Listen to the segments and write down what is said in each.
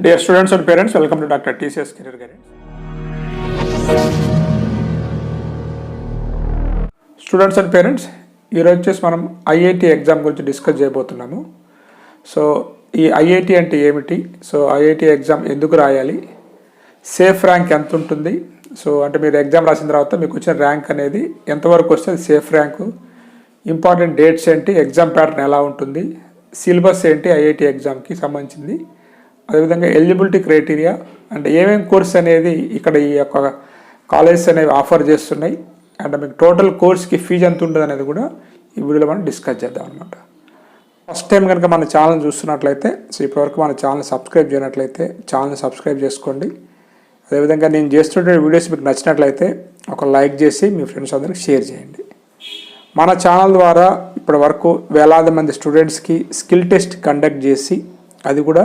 Dear students and parents welcome to doctor TCS career guidance students and parents ఈరోజు వచ్చేసి మనం IIT exam గురించి discuss చేయబోతున్నాము. So ఈ ఐఐటి అంటే ఏమిటి? సో ఐఐటి ఎగ్జామ్ ఎందుకు రాయాలి? సేఫ్ ర్యాంక్ ఎంత ఉంటుంది సో అంటే మీరు ఎగ్జామ్ రాసిన తర్వాత మీకు వచ్చిన ర్యాంక్ అనేది ఎంతవరకు వస్తే సేఫ్ ర్యాంకు ఇంపార్టెంట్ డేట్స్ ఏంటి? ఎగ్జామ్ ప్యాటర్న్ ఎలా ఉంటుంది? సిలబస్ ఏంటి? ఐఐటి ఎగ్జామ్కి సంబంధించింది. అదేవిధంగా ఎలిజిబిలిటీ క్రైటీరియా అండ్ ఏమేమి కోర్స్ అనేది ఇక్కడ ఈ యొక్క కాలేజెస్ అనేవి ఆఫర్ చేస్తున్నాయి. అండ్ మీకు టోటల్ కోర్స్కి ఫీజు ఎంత ఉంటుంది అనేది కూడా ఈ వీడియోలో మనం డిస్కస్ చేద్దాం అనమాట ఫస్ట్ టైం కనుక మన ఛానల్ చూస్తున్నట్లయితే సో ఇప్పటివరకు మన ఛానల్ సబ్స్క్రైబ్ చేయనట్లయితే ఛానల్ సబ్స్క్రైబ్ చేసుకోండి. అదేవిధంగా నేను చేస్తున్న వీడియోస్ మీకు నచ్చినట్లయితే ఒక లైక్ చేసి మీ ఫ్రెండ్స్ అందరికి షేర్ చేయండి. మన ఛానల్ ద్వారా ఇప్పటి వరకు వేలాది మంది స్టూడెంట్స్కి స్కిల్ టెస్ట్ కండక్ట్ చేసి అది కూడా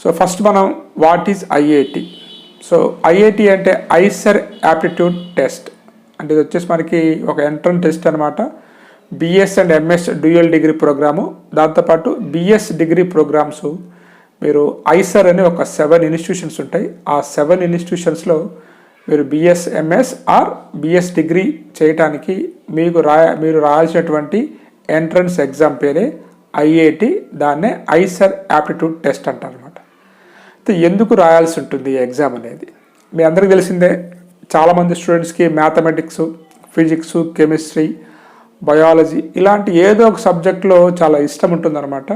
సో ఫస్ట్ మనం what is IIT so IIT అంటే ఐసర్ యాప్టిట్యూడ్ టెస్ట్ అంటే ఇది వచ్చేసి మనకి ఒక ఎంట్రన్ టెస్ట్ అనమాట BS and MS dual degree programme దాంతోపాటు బిఎస్ డిగ్రీ ప్రోగ్రామ్స్ మీరు ఐసర్ అనే ఒక సెవెన్ ఇన్స్టిట్యూషన్స్ ఉంటాయి. ఆ సెవెన్ ఇన్స్టిట్యూషన్స్లో మీరు BS MS or BS degree చేయటానికి మీకు రాయ మీరు రాయాల్సినటువంటి ఎంట్రన్స్ ఎగ్జామ్ పేరే ఐఐటి దాన్నే ఐసర్ యాప్టిట్యూడ్ టెస్ట్ అంటారు అనమాట ఎందుకు రాయాల్సి ఉంటుంది ఈ ఎగ్జామ్ అనేది? మీ అందరికీ తెలిసిందే చాలామంది స్టూడెంట్స్కి మ్యాథమెటిక్స్ ఫిజిక్స్ కెమిస్ట్రీ బయాలజీ ఇలాంటి ఏదో ఒక సబ్జెక్ట్లో చాలా ఇష్టం ఉంటుందన్నమాట.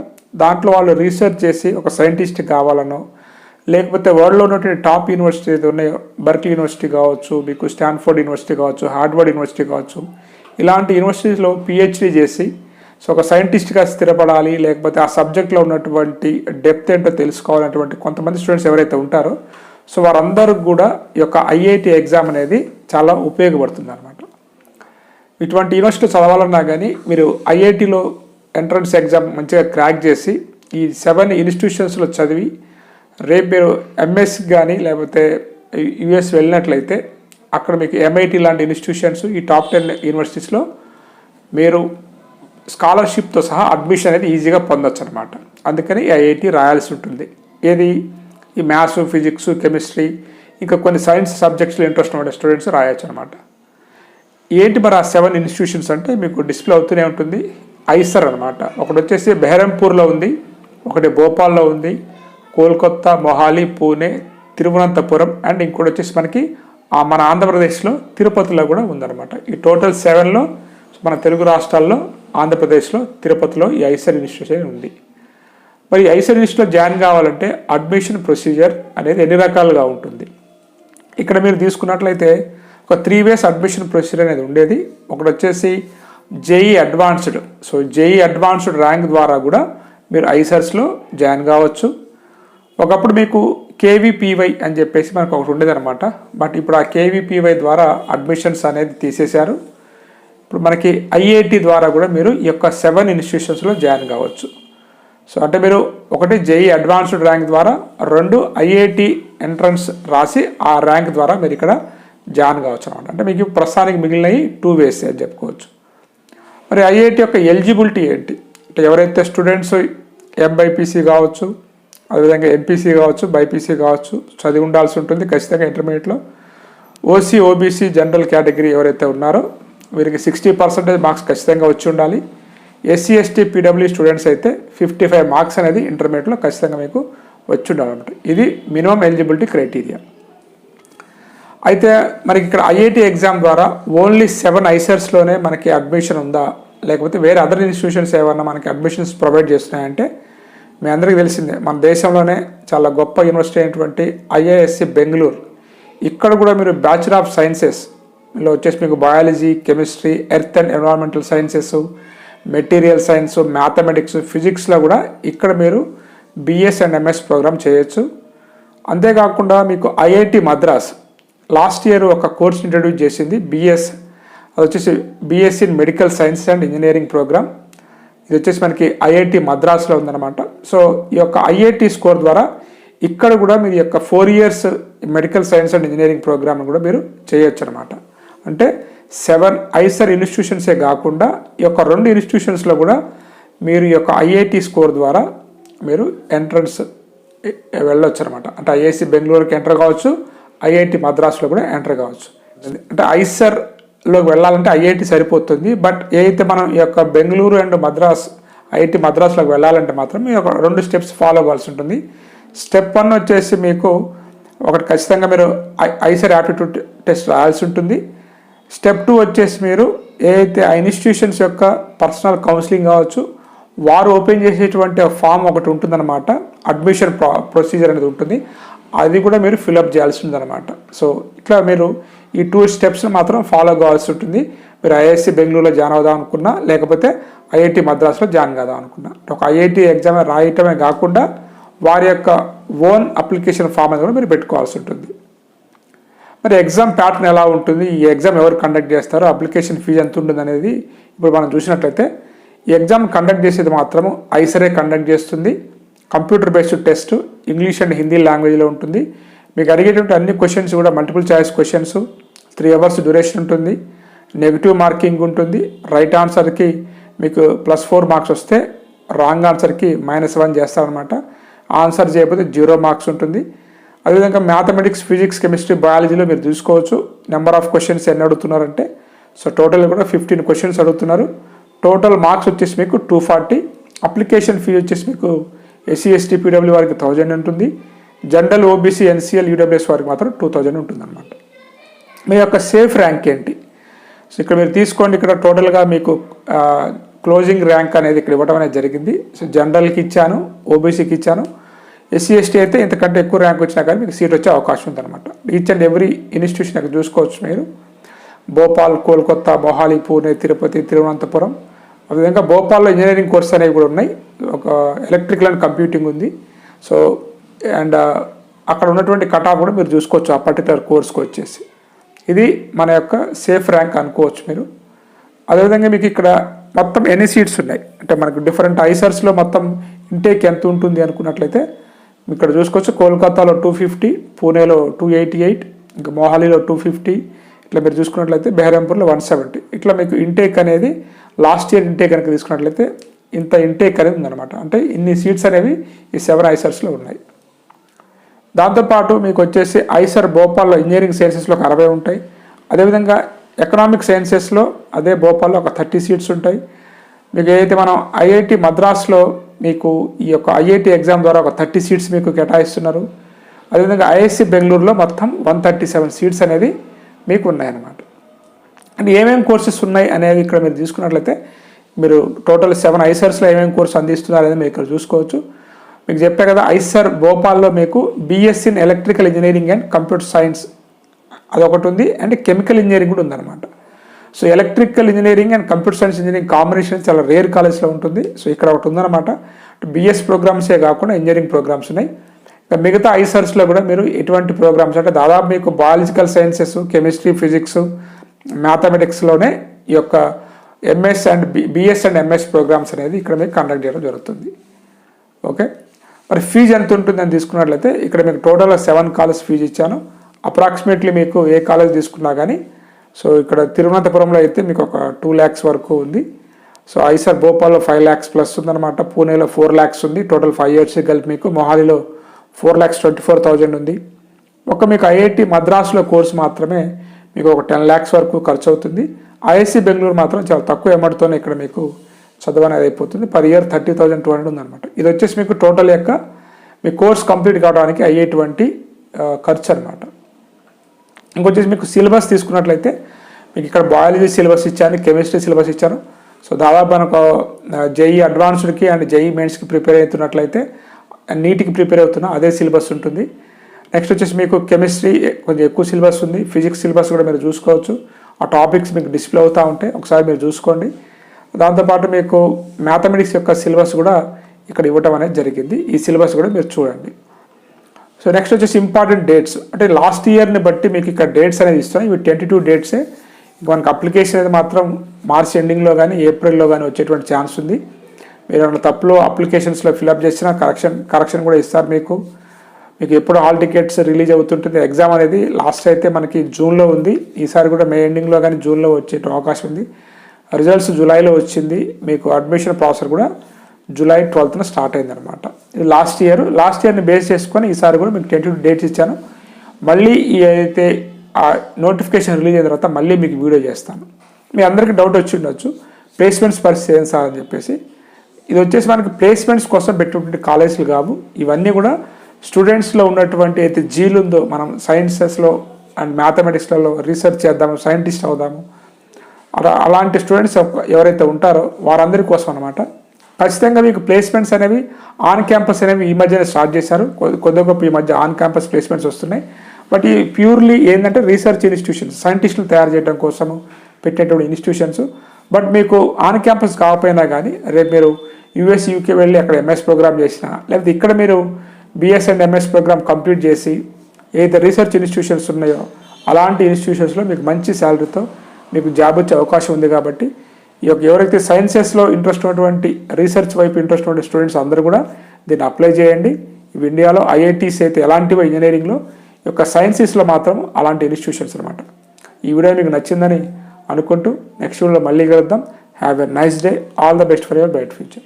దాంట్లో వాళ్ళు రీసెర్చ్ చేసి ఒక సైంటిస్ట్ కావాలనో లేకపోతే వరల్డ్లో ఉన్నటువంటి టాప్ యూనివర్సిటీ ఏదో ఉన్నాయో బర్క్లీ యూనివర్సిటీ కావచ్చు మీకు స్టాన్ఫోర్డ్ యూనివర్సిటీ కావచ్చు హార్డ్వర్డ్ యూనివర్సిటీ కావచ్చు ఇలాంటి యూనివర్సిటీస్లో పిహెచ్డీ చేసి సో ఒక సైంటిస్ట్గా స్థిరపడాలి లేకపోతే ఆ సబ్జెక్ట్లో ఉన్నటువంటి డెప్త్ ఏంటో తెలుసుకోవాలన్నటువంటి కొంతమంది స్టూడెంట్స్ ఎవరైతే ఉంటారో సో వారందరూ కూడా ఈ యొక్క ఐఐటి ఎగ్జామ్ అనేది చాలా ఉపయోగపడుతుంది అనమాట ఇటువంటి యూనివర్సిటీ చదవాలన్నా కానీ మీరు ఐఐటిలో ఎంట్రన్స్ ఎగ్జామ్ మంచిగా క్రాక్ చేసి ఈ సెవెన్ ఇన్స్టిట్యూషన్స్లో చదివి రేపు మీరు ఎంఎస్ కానీ లేకపోతే యుఎస్ వెళ్ళినట్లయితే అక్కడ మీకు ఎంఐటి లాంటి ఇన్స్టిట్యూషన్స్ ఈ టాప్ టెన్ యూనివర్సిటీస్లో మీరు స్కాలర్షిప్తో సహా అడ్మిషన్ అనేది ఈజీగా పొందొచ్చు అనమాట అందుకని ఐఐటి రాయాల్సి ఉంటుంది. ఏది? ఈ మ్యాథ్స్ ఫిజిక్స్ కెమిస్ట్రీ ఇంకా కొన్ని సైన్స్ సబ్జెక్ట్స్లో ఇంట్రెస్ట్ ఉండే స్టూడెంట్స్ రాయొచ్చు అనమాట ఏంటి మరి ఆ సెవెన్ ఇన్స్టిట్యూషన్స్ అంటే మీకు డిస్ప్లే అవుతూనే ఉంటుంది. ఐసర్ అనమాట ఒకటి వచ్చేసి బెహరంపూర్లో ఉంది ఒకటి భోపాల్లో ఉంది కోల్కత్తా మొహాలి పూణే తిరువనంతపురం అండ్ ఇంకోటి వచ్చేసి మనకి మన ఆంధ్రప్రదేశ్లో తిరుపతిలో కూడా ఉందన్నమాట. ఈ టోటల్ సెవెన్లో మన తెలుగు రాష్ట్రాల్లో ఆంధ్రప్రదేశ్లో తిరుపతిలో ఈ ఐసర్ ఇన్స్టిట్యూషన్ ఉంది. మరి ఐసర్ ఇన్స్టిట్యూట్లో జాయిన్ కావాలంటే అడ్మిషన్ ప్రొసీజర్ అనేది ఎన్ని రకాలుగా ఉంటుంది? ఇక్కడ మీరు తీసుకున్నట్లయితే ఒక త్రీ వేస్ అడ్మిషన్ ప్రొసీజర్ అనేది ఉండేది. ఒకటి వచ్చేసి JEE advanced. So JEE advanced rank ద్వారా కూడా మీరు ఐసర్స్లో జాయిన్ కావచ్చు. ఒకప్పుడు మీకు కేవీపీవై అని చెప్పేసి మనకు ఒకటి ఉండేది అనమాట బట్ ఇప్పుడు ఆ కేవీపీవై ద్వారా అడ్మిషన్స్ అనేది తీసేశారు. ఇప్పుడు మనకి ఐఐటి ద్వారా కూడా మీరు ఈ యొక్క సెవెన్ ఇన్స్టిట్యూషన్స్లో జాయిన్ కావచ్చు. సో అంటే మీరు ఒకటి జేఈ అడ్వాన్స్డ్ ర్యాంక్ ద్వారా రెండు ఐఐటి ఎంట్రన్స్ రాసి ఆ ర్యాంక్ ద్వారా మీరు ఇక్కడ జాయిన్ కావచ్చు అనమాట అంటే మీకు ప్రస్తుతానికి మిగిలినవి టూ వేస్ అని చెప్పుకోవచ్చు. మరి ఐఐటి యొక్క ఎలిజిబిలిటీ ఏంటి? అంటే ఎవరైతే స్టూడెంట్స్ ఎంబైపీసీ కావచ్చు అదేవిధంగా ఎంపీసీ కావచ్చు బైపీసీ కావచ్చు చదివి ఉండాల్సి ఉంటుంది ఖచ్చితంగా ఇంటర్మీడియట్లో. ఓసీ ఓబీసీ జనరల్ కేటగిరీ ఎవరైతే ఉన్నారో వీరికి సిక్స్టీ పర్సెంటేజ్ మార్క్స్ ఖచ్చితంగా వచ్చి ఉండాలి. ఎస్సీ ఎస్టీ పీడబ్ల్యూ స్టూడెంట్స్ అయితే ఫిఫ్టీ ఫైవ్ మార్క్స్ అనేది ఇంటర్మీడియట్లో ఖచ్చితంగా మీకు వచ్చి ఉండాలన్నమాట. ఇది మినిమం ఎలిజిబిలిటీ క్రైటీరియా. అయితే మనకి ఇక్కడ ఐఐటి ఎగ్జామ్ ద్వారా ఓన్లీ సెవెన్ ఐసర్స్లోనే మనకి అడ్మిషన్ ఉందా? లేకపోతే వేరే అదర్ ఇన్స్టిట్యూషన్స్ ఏమన్నా మనకి అడ్మిషన్స్ ప్రొవైడ్ చేస్తున్నాయంటే మీ అందరికీ తెలిసిందే మన దేశంలోనే చాలా గొప్ప యూనివర్సిటీ అయినటువంటి ఐఐఎస్సి బెంగళూరు. ఇక్కడ కూడా మీరు బ్యాచులర్ ఆఫ్ సైన్సెస్ లో వచ్చేసి మీకు biology chemistry earth and environmental sciences material science mathematics ఫిజిక్స్లో కూడా ఇక్కడ మీరు బిఎస్ అండ్ ఎంఎస్ ప్రోగ్రామ్ చేయొచ్చు. అంతేకాకుండా మీకు ఐఐటి మద్రాస్ లాస్ట్ ఇయర్ ఒక కోర్స్ ఇంట్రడ్యూస్ చేసింది బిఎస్ అది వచ్చేసి BSc in medical science and engineering programme ఇది వచ్చేసి మనకి ఐఐటి మద్రాస్లో ఉందన్నమాట. సో ఈ యొక్క ఐఐటి స్కోర్ ద్వారా ఇక్కడ కూడా మీరు యొక్క four years medical science and engineering programme కూడా మీరు చేయొచ్చు అనమాట అంటే సెవెన్ ఐసర్ ఇన్స్టిట్యూషన్సే కాకుండా ఈ యొక్క రెండు ఇన్స్టిట్యూషన్స్లో కూడా మీరు ఈ యొక్క ఐఐటి స్కోర్ ద్వారా మీరు ఎంట్రన్స్ వెళ్ళొచ్చు అనమాట అంటే ఐఐసి బెంగళూరుకి ఎంటర్ కావచ్చు ఐఐటి మద్రాసులో కూడా ఎంటర్ కావచ్చు. అంటే ఐసర్లోకి వెళ్ళాలంటే ఐఐటి సరిపోతుంది బట్ ఏదైతే మనం ఈ యొక్క బెంగళూరు అండ్ మద్రాస్ ఐఐటి మద్రాసులోకి వెళ్ళాలంటే మాత్రం మీ యొక్క రెండు స్టెప్స్ ఫాలో అవ్వాల్సి ఉంటుంది. స్టెప్ వన్ వచ్చేసి మీకు ఒకటి ఖచ్చితంగా మీరు ఐసర్ యాప్టిట్యూడ్ టెస్ట్ రాయాల్సి ఉంటుంది. స్టెప్ టూ వచ్చేసి మీరు ఏదైతే ఆ ఇన్స్టిట్యూషన్స్ యొక్క పర్సనల్ కౌన్సిలింగ్ కావచ్చు వారు ఓపెన్ చేసేటువంటి ఫామ్ ఒకటి ఉంటుందన్నమాట. అడ్మిషన్ ప్రొసీజర్ అనేది ఉంటుంది. అది కూడా మీరు ఫిలప్ చేయాల్సి ఉందన్నమాట. సో ఇట్లా మీరు ఈ టూ స్టెప్స్ని మాత్రం ఫాలో కావాల్సి ఉంటుంది. మీరు ఐఐసి బెంగళూరులో జాయిన్ అవుదాం అనుకున్నా లేకపోతే ఐఐటి మద్రాసులో జాయిన్ కాదాం అనుకున్నా. ఒక ఐఐటి ఎగ్జామ్ రాయటమే కాకుండా వారి యొక్క ఓన్ అప్లికేషన్ ఫామ్ అనేది కూడా మీరు పెట్టుకోవాల్సి ఉంటుంది. మరి ఎగ్జామ్ ప్యాటర్న్ ఎలా ఉంటుంది? ఈ ఎగ్జామ్ ఎవరు కండక్ట్ చేస్తారో అప్లికేషన్ ఫీజు ఎంత ఉంటుంది అనేది ఇప్పుడు మనం చూసినట్లయితే ఈ ఎగ్జామ్ కండక్ట్ చేసేది మాత్రము ఐసరే కండక్ట్ చేస్తుంది. Computer based test English and Hindi లాంగ్వేజ్లో ఉంటుంది. మీకు అడిగేటువంటి అన్ని క్వశ్చన్స్ కూడా multiple choice questions three hours duration ఉంటుంది. నెగిటివ్ మార్కింగ్ ఉంటుంది. రైట్ ఆన్సర్కి మీకు ప్లస్ ఫోర్ మార్క్స్ వస్తే రాంగ్ ఆన్సర్కి మైనస్ వన్ చేస్తారనమాట ఆన్సర్ చేయకపోతే జీరో మార్క్స్ ఉంటుంది. అదేవిధంగా మ్యాథమెటిక్స్ ఫిజిక్స్ కెమిస్ట్రీ బయాలజీలో మీరు చూసుకోవచ్చు. నెంబర్ ఆఫ్ క్వశ్చన్స్ ఎన్ని అడుగుతున్నారంటే సో టోటల్ కూడా ఫిఫ్టీన్ క్వశ్చన్స్ అడుగుతున్నారు. టోటల్ మార్క్స్ వచ్చేసి మీకు టూ ఫార్టీ అప్లికేషన్ ఫీ వచ్చేసి మీకు ఎస్సీ ఎస్టీ పీడబ్ల్యూ వారికి థౌజండ్ ఉంటుంది. జనరల్ ఓబీసీ ఎన్సీఎల్ యూడబ్ల్యూఎస్ వారికి మాత్రం టూ థౌజండ్ ఉంటుంది అనమాట మీ యొక్క సేఫ్ ర్యాంక్ ఏంటి? సో ఇక్కడ మీరు తీసుకోండి ఇక్కడ టోటల్గా మీకు క్లోజింగ్ ర్యాంక్ అనేది ఇక్కడ ఇవ్వడం అనేది జరిగింది. సో జనరల్కి ఇచ్చాను ఓబీసీకి ఇచ్చాను. ఎస్సీ ఎస్టీ అయితే ఇంతకంటే ఎక్కువ ర్యాంక్ వచ్చినా కానీ మీకు సీట్ వచ్చే అవకాశం ఉందన్నమాట. ఈచ్ అండ్ ఎవ్రీ ఇన్స్టిట్యూషన్ అక్కడ చూసుకోవచ్చు మీరు. భోపాల్ కోల్కత్తా మొహాలి పూణే తిరుపతి తిరువనంతపురం. అదేవిధంగా భోపాల్లో ఇంజనీరింగ్ కోర్స్ అనేవి కూడా ఉన్నాయి. ఒక ఎలక్ట్రికల్ అండ్ కంప్యూటింగ్ ఉంది. సో అండ్ uh, అక్కడ ఉన్నటువంటి కటాఫ్ కూడా మీరు చూసుకోవచ్చు ఆ పర్టికులర్ కోర్స్కి వచ్చేసి. ఇది మన యొక్క సేఫ్ ర్యాంక్ అనుకోవచ్చు మీరు. అదేవిధంగా మీకు ఇక్కడ మొత్తం ఎన్ని సీట్స్ ఉన్నాయి? అంటే మనకు డిఫరెంట్ ఐసర్స్లో మొత్తం ఇంటేక్ ఎంత ఉంటుంది అనుకున్నట్లయితే ఇక్కడ చూసుకోవచ్చు కోల్కతాలో టూ ఫిఫ్టీ పూణేలో టూ ఎయిటీ ఎయిట్ ఇంకా మొహాలీలో టూ ఫిఫ్టీ ఇట్లా మీరు చూసుకున్నట్లయితే బెహరంపూర్లో వన్ సెవెంటీ ఇట్లా మీకు ఇంటేక్ అనేది లాస్ట్ ఇయర్ ఇంటేక్ కనుక తీసుకున్నట్లయితే ఇంత ఇంటేక్ అనేది ఉందన్నమాట. అంటే ఇన్ని సీట్స్ అనేవి ఈ సెవెన్ ఐసర్స్లో ఉన్నాయి. దాంతోపాటు మీకు వచ్చేసి ఐసర్ భోపాల్లో ఇంజనీరింగ్ సైన్సెస్లో ఒక అరవై ఉంటాయి. అదేవిధంగా ఎకనామిక్ సైన్సెస్లో అదే భోపాల్లో ఒక థర్టీ సీట్స్ ఉంటాయి. మీకు ఏదైతే మనం ఐఐటి మద్రాస్లో మీకు ఈ యొక్క ఐఐటి ఎగ్జామ్ ద్వారా ఒక థర్టీ సీట్స్ మీకు కేటాయిస్తున్నారు. అదేవిధంగా ఐఎస్సి బెంగళూరులో మొత్తం వన్ థర్టీ సెవెన్ సీట్స్ అనేది మీకు ఉన్నాయన్నమాట. అంటే ఏమేమి కోర్సెస్ ఉన్నాయి అనేవి ఇక్కడ మీరు తీసుకున్నట్లయితే మీరు టోటల్ సెవెన్ ఐసర్స్లో ఏమేమి కోర్సు అందిస్తున్నారు అనేది మీరు ఇక్కడ చూసుకోవచ్చు. మీకు చెప్పే కదా ఐసర్ భోపాల్లో మీకు BSc in electrical engineering and computer science అదొకటి ఉంది. అండ్ కెమికల్ ఇంజనీరింగ్ కూడా ఉందన్నమాట. So electrical engineering and computer science engineering combination చాలా రేర్ కాలేజ్లో ఉంటుంది. సో ఇక్కడ ఒకటి ఉందన్నమాట. బిఎస్ ప్రోగ్రామ్సే కాకుండా ఇంజనీరింగ్ ప్రోగ్రామ్స్ ఉన్నాయి. ఇంకా మిగతా ఐసర్స్లో కూడా మీరు ఎటువంటి ప్రోగ్రామ్స్ అంటే దాదాపు మీకు బయాలజికల్ సైన్సెస్ కెమిస్ట్రీ ఫిజిక్స్ మ్యాథమెటిక్స్లోనే ఈ యొక్క MS and BS and MS programmes అనేది ఇక్కడ మీకు కండక్ట్ చేయడం జరుగుతుంది. ఓకే మరి ఫీజు ఎంత ఉంటుందని తీసుకున్నట్లయితే ఇక్కడ మీకు టోటల్గా సెవెన్ కాలేజ్ ఫీజు ఇచ్చాను. అప్రాక్సిమేట్లీ మీకు ఏ కాలేజ్ తీసుకున్నా కానీ సో ఇక్కడ తిరువనంతపురంలో అయితే మీకు ఒక టూ ల్యాక్స్ వరకు ఉంది. సో ఐసర్ భోపాల్లో ఫైవ్ ల్యాక్స్ ప్లస్ ఉందన్నమాట. పూణేలో ఫోర్ ల్యాక్స్ ఉంది. టోటల్ ఫైవ్ ఇయర్స్ కలిపి మీకు మొహాలీలో four lakhs twenty four thousand ఉంది. ఒక మీకు ఐఐటి మద్రాసులో కోర్స్ మాత్రమే మీకు ఒక టెన్ ల్యాక్స్ వరకు ఖర్చు అవుతుంది ఐఐసి బెంగళూరు మాత్రం చాలా తక్కువ అమౌంట్తోనే ఇక్కడ మీకు చదువు అనేది అయిపోతుంది. Per year thirty thousand two hundred ఉందన్నమాట. ఇది వచ్చేసి మీకు టోటల్ యొక్క మీ కోర్స్ కంప్లీట్ కావడానికి అయ్యేటువంటి ఖర్చు అనమాట ఇంకొచ్చేసి మీకు సిలబస్ తీసుకున్నట్లయితే మీకు ఇక్కడ బయాలజీ సిలబస్ ఇచ్చాను కెమిస్ట్రీ సిలబస్ ఇచ్చాను సో దాదాపు మనకు జేఈ అడ్వాన్స్డ్కి అండ్ జేఈ మెయిన్స్కి ప్రిపేర్ అవుతున్నట్లయితే నీట్కి ప్రిపేర్ అవుతున్నా అదే సిలబస్ ఉంటుంది. నెక్స్ట్ వచ్చేసి మీకు కెమిస్ట్రీ కొంచెం ఎక్కువ సిలబస్ ఉంది. ఫిజిక్స్ సిలబస్ కూడా మీరు చూసుకోవచ్చు. ఆ టాపిక్స్ మీకు డిస్ప్లే అవుతూ ఉంటాయి ఒకసారి మీరు చూసుకోండి. దాంతోపాటు మీకు మ్యాథమెటిక్స్ యొక్క సిలబస్ కూడా ఇక్కడ ఇవ్వటం అనేది జరిగింది. ఈ సిలబస్ కూడా మీరు చూడండి. సో నెక్స్ట్ వచ్చేసి ఇంపార్టెంట్ డేట్స్ అంటే లాస్ట్ ఇయర్ని బట్టి మీకు ఇక్కడ డేట్స్ అనేది ఇస్తాం ఇవి ట్వంటీ టూ డేట్సే ఇంకా మనకి అప్లికేషన్ అనేది మాత్రం మార్చ్ ఎండింగ్లో కానీ ఏప్రిల్లో కానీ వచ్చేటువంటి ఛాన్స్ ఉంది. మీరు ఏమైనా తప్పులో అప్లికేషన్స్లో ఫిల్అప్ చేసినా కరెక్షన్ కరెక్షన్ కూడా ఇస్తారు మీకు. మీకు ఎప్పుడు హాల్ టికెట్స్ రిలీజ్ అవుతుంటుంది. ఎగ్జామ్ అనేది లాస్ట్ అయితే మనకి జూన్లో ఉంది. ఈసారి కూడా మే ఎండింగ్లో కానీ జూన్లో వచ్చే అవకాశం ఉంది. రిజల్ట్స్ జూలైలో వచ్చింది. మీకు అడ్మిషన్ ప్రాసెస్ కూడా జూలై ట్వెల్త్న స్టార్ట్ అయింది అనమాట ఇది లాస్ట్ ఇయర్. లాస్ట్ ఇయర్ని బేస్ చేసుకొని ఈసారి కూడా మీకు ట్వంటీ టూ డేట్స్ ఇచ్చాను. మళ్ళీ ఏదైతే అయితే ఆ నోటిఫికేషన్ రిలీజ్ అయిన తర్వాత మళ్ళీ మీకు వీడియో చేస్తాను. మీ అందరికీ డౌట్ వచ్చి ఉండొచ్చు. ప్లేస్మెంట్స్ పరిస్థితి ఏం సార్ అని చెప్పేసి. ఇది వచ్చేసి మనకి ప్లేస్మెంట్స్ కోసం పెట్టినటువంటి కాలేజీలు కావు. ఇవన్నీ కూడా స్టూడెంట్స్లో ఉన్నటువంటి అయితే జీలు ఉందో మనం సైన్సెస్లో అండ్ మ్యాథమెటిక్స్లలో రీసెర్చ్ చేద్దాము సైంటిస్ట్ అవుదాము. అలా అలాంటి స్టూడెంట్స్ ఎవరైతే ఉంటారో వారందరి కోసం అనమాట ఖచ్చితంగా మీకు ప్లేస్మెంట్స్ అనేవి ఆన్ క్యాంపస్ అనేవి ఈ మధ్యనే స్టార్ట్ చేశారు. కొద్ది గొప్ప ఈ మధ్య ఆన్ క్యాంపస్ ప్లేస్మెంట్స్ వస్తున్నాయి. బట్ ఈ ప్యూర్లీ ఏంటంటే రీసెర్చ్ ఇన్స్టిట్యూషన్స్ సైంటిస్టులు తయారు చేయడం కోసము పెట్టేటువంటి ఇన్స్టిట్యూషన్స్ బట్ మీకు ఆన్ క్యాంపస్ కాకపోయినా కానీ రేపు మీరు యూఎస్ యూకే వెళ్ళి అక్కడ ఎంఎస్ ప్రోగ్రామ్ చేసినా లేకపోతే ఇక్కడ మీరు BS and MS programme complete చేసి ఏదైతే రీసెర్చ్ ఇన్స్టిట్యూషన్స్ ఉన్నాయో అలాంటి ఇన్స్టిట్యూషన్స్లో మీకు మంచి శాలరీతో మీకు జాబ్ వచ్చే అవకాశం ఉంది కాబట్టి ఈ యొక్క ఎవరైతే సైన్సెస్లో ఇంట్రెస్ట్ ఉన్నటువంటి రీసెర్చ్ వైపు ఇంట్రెస్ట్ ఉన్న స్టూడెంట్స్ అందరూ కూడా దీన్ని అప్లై చేయండి. ఇవి ఇండియాలో ఐఐటీస్ అయితే ఎలాంటివో ఇంజనీరింగ్లో ఈ యొక్క సైన్సెస్లో మాత్రం అలాంటి ఇన్స్టిట్యూషన్స్ అనమాట ఈ వీడియో మీకు నచ్చిందని అనుకుంటూ నెక్స్ట్ వీడియోలో మళ్ళీ కలుద్దాం. Have a nice day all the best for your bright future